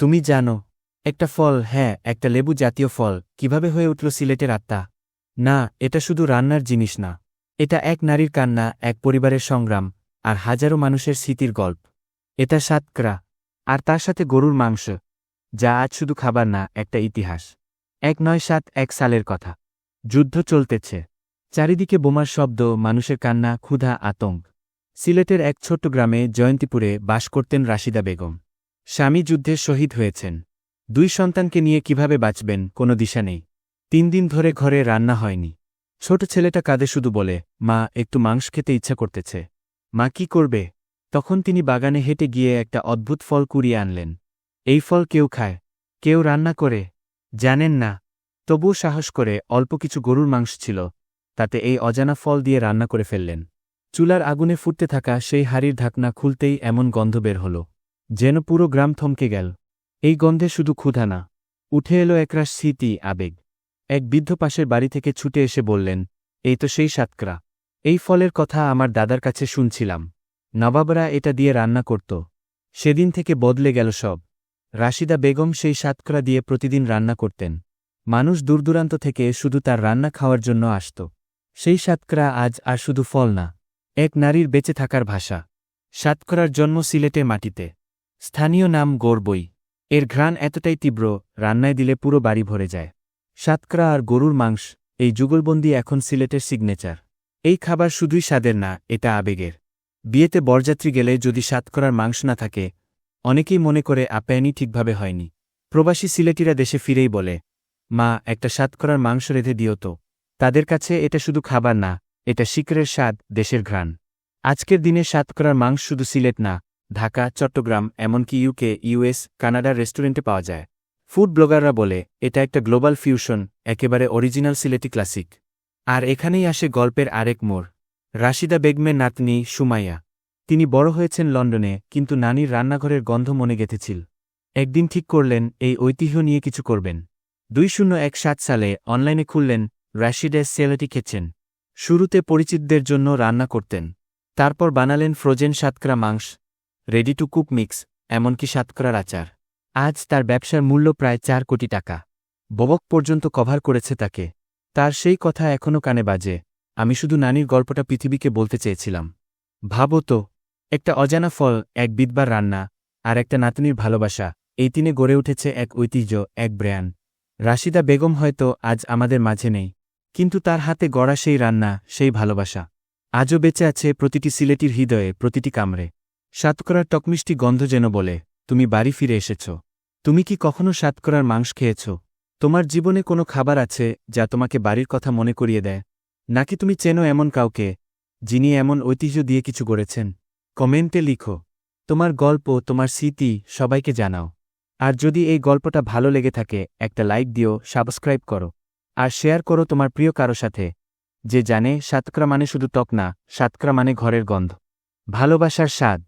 তুমি জানো, একটা ফল হ্যাঁ একটা লেবু জাতীয় ফল, কীভাবে হয়ে উঠল সিলেটের আত্মা? না, এটা শুধু রান্নার জিনিস না। এটা এক নারীর কান্না, এক পরিবারের সংগ্রাম, আর হাজারো মানুষের স্মৃতির গল্প। এটা সাতকরা, আর তার সাথে গরুর মাংস, যা আজ শুধু খাবার না, একটা ইতিহাস। এক নয় সাত, এক সালের কথা। যুদ্ধ চলতেছে। চারিদিকে বোমার শব্দ, মানুষের কান্না, ক্ষুধা, আতঙ্ক। সিলেটের এক ছোট্ট গ্রামে জয়ন্তীপুরে বাস করতেন রাশিদা বেগম। স্বামী যুদ্ধে শহীদ হয়েছেন। দুই সন্তানকে নিয়ে কীভাবে বাঁচবেন, কোনো দিশা নেই। তিন দিন ধরে ঘরে রান্না হয়নি। ছোট ছেলেটা কাঁদে শুধু বলে, মা, একটু মাংস খেতে ইচ্ছা করতেছে। মা কি করবে? তখন তিনি বাগানে হেঁটে গিয়ে একটা অদ্ভুত ফল কুড়িয়ে আনলেন। এই ফল কেউ খায়, কেউ রান্না করে। জানেন না। তবুও সাহস করে অল্প কিছু গরুর মাংস ছিল। তাতে এই অজানা ফল দিয়ে রান্না করে ফেললেন। চুলার আগুনে ফুটতে থাকা সেই হাড়ির ঢাকনা খুলতেই এমন গন্ধ বের হল। যেন পুরো গ্রাম থমকে গেল। এই গন্ধে শুধু ক্ষুধা না, উঠে এলো একরাশ স্মৃতি, আবেগ। এক বৃদ্ধ পাশের বাড়ি থেকে ছুটে এসে বললেন, এই তো সেই সাতকরা। এই ফলের কথা আমার দাদার কাছে শুনছিলাম। নবাবরা এটা দিয়ে রান্না করত। সেদিন থেকে বদলে গেল সব। রাশিদা বেগম সেই সাতকরা দিয়ে প্রতিদিন রান্না করতেন। মানুষ দূরদূরান্ত থেকে শুধু তার রান্না খাওয়ার জন্য আসত। সেই সাতকরা আজ আর শুধু ফল না, এক নারীর বেঁচে থাকার ভাষা। সাতকরার জন্ম সিলেটে মাটিতে। স্থানীয় নাম গোরবই এর ঘ্রাণ এতটাই তীব্র, রান্নায় দিলে পুরো বাড়ি ভরে যায়। সাতকরা আর গরুর মাংস, এই যুগলবন্দি এখন সিলেটের সিগনেচার এই খাবার শুধুই স্বাদের না, এটা আবেগের। বিয়েতে বরযাত্রী গেলে যদি সাতকরার মাংস না থাকে, অনেকেই মনে করে আপ্যায়নই ঠিকভাবে হয়নি। প্রবাসী সিলেটিরা দেশে ফিরেই বলে, মা, একটা সাতকরার মাংস রেঁধে দিও তো। তাদের কাছে এটা শুধু খাবার না, এটা শিকরের স্বাদ, দেশের ঘ্রাণ। আজকের দিনে সাতকরার মাংস শুধু সিলেট না ঢাকা, চট্টগ্রাম, এমনকি ইউকে ইউএস কানাডার রেস্টুরেন্টে পাওয়া যায়। ফুড ব্লগাররা বলে, এটা একটা গ্লোবাল ফিউশন, একেবারে অরিজিনাল সিলেটি ক্লাসিক। আর এখানেই আসে গল্পের আরেক মোড়। রাশিদা বেগমের নাতনি সুমাইয়া। তিনি বড় হয়েছেন লন্ডনে, কিন্তু নানির রান্নাঘরের গন্ধ মনে গেঁথেছিল। একদিন ঠিক করলেন, এই ঐতিহ্য নিয়ে কিছু করবেন। দুই এক সাত সালে অনলাইনে খুললেন রাশিডের সেলেটি খেচ্ছেন। শুরুতে পরিচিতদের জন্য রান্না করতেন। তারপর বানালেন ফ্রোজেন সাতকরা মাংস। রেডি টু কুক মিক্স এমনকি সাতকরার আচার। আজ তার ব্যবসার মূল্য প্রায় চার কোটি টাকা। ববক পর্যন্ত কভার করেছে তাকে। তার সেই কথা এখনও কানে বাজে। আমি শুধু নানির গল্পটা পৃথিবীকে বলতে চেয়েছিলাম। ভাবো তো, একটা অজানা ফল, এক বিদবার রান্না, আর একটা নাতনির ভালোবাসা, এই তিনে গড়ে উঠেছে এক ঐতিহ্য, এক ব্র্যান রাশিদা বেগম হয়তো আজ আমাদের মাঝে নেই, কিন্তু তার হাতে গড়া সেই রান্না, সেই ভালোবাসা। আজও বেঁচে আছে প্রতিটি সিলেটির হৃদয়ে, প্রতিটি কামড়ে। সাতকরার টকমিষ্টি গন্ধ যেন বলে, তুমি বাড়ি ফিরে এসেছ। তুমি কি কখনো সাতকরার মাংস খেয়েছ? তোমার জীবনে কোনো খাবার আছে যা তোমাকে বাড়ির কথা মনে করিয়ে দেয়? নাকি তুমি চেনো এমন কাউকে, যিনি এমন ঐতিহ্য দিয়ে কিছু গড়েছেন? কমেন্টে লিখো, তোমার গল্প, তোমার স্মৃতি সবাইকে জানাও। আর যদি এই গল্পটা ভালো লেগে থাকে, একটা লাইক দিও, সাবস্ক্রাইব করো। আর শেয়ার করো তোমার প্রিয় কারও সাথে, যে জানে সাতকরা মানে শুধু টক না, সাতকরা মানে ঘরের গন্ধ। ভালোবাসার স্বাদ।